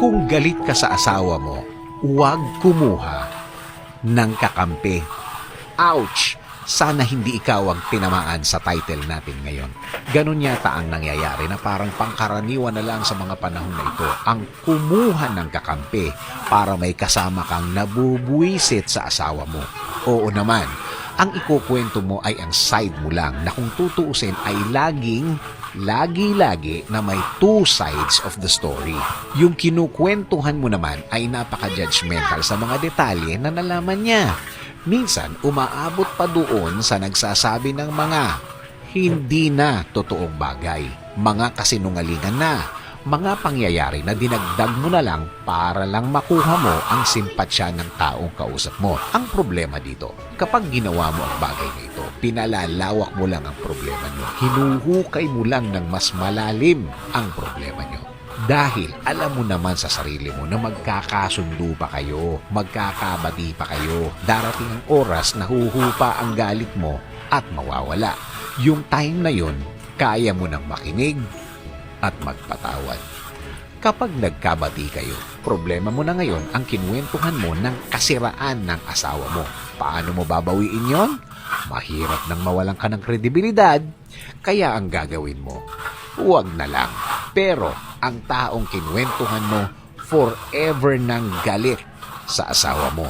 Kung galit ka sa asawa mo, huwag kumuha ng kakampi. Ouch! Sana hindi ikaw ang tinamaan sa title natin ngayon. Ganon yata ang nangyayari na parang pangkaraniwan na lang sa mga panahon na ito ang kumuha ng kakampi para may kasama kang nabubuisit sa asawa mo. Oo naman, ang ikukwento mo ay ang side mo lang na kung tutuusin ay laging, lagi-lagi na may two sides of the story. Yung kinukwentuhan mo naman ay napaka-judgmental sa mga detalye na nalaman niya. Minsan, umaabot pa doon sa nagsasabi ng mga hindi na totoong bagay, mga kasinungalingan na, mga pangyayari na dinagdag mo na lang para lang makuha mo ang simpatsya ng taong kausap mo. Ang problema dito, kapag ginawa mo ang bagay na ito, pinalalawak mo lang ang problema nyo. Hinuhukay mo lang ng mas malalim ang problema nyo. Dahil alam mo naman sa sarili mo na magkakasundo pa kayo, magkakabati pa kayo. Darating ang oras na huhupa ang galit mo at mawawala. Yung time na yun, kaya mo nang makinig at magpatawad. Kapag nagkabati kayo, problema mo na ngayon ang kinuwentuhan mo ng kasiraan ng asawa mo. Paano mo babawiin yon? Mahirap nang mawalan ka ng kredibilidad, kaya ang gagawin mo, huwag na lang. Pero ang taong kinuwentuhan mo, forever nang galit sa asawa mo.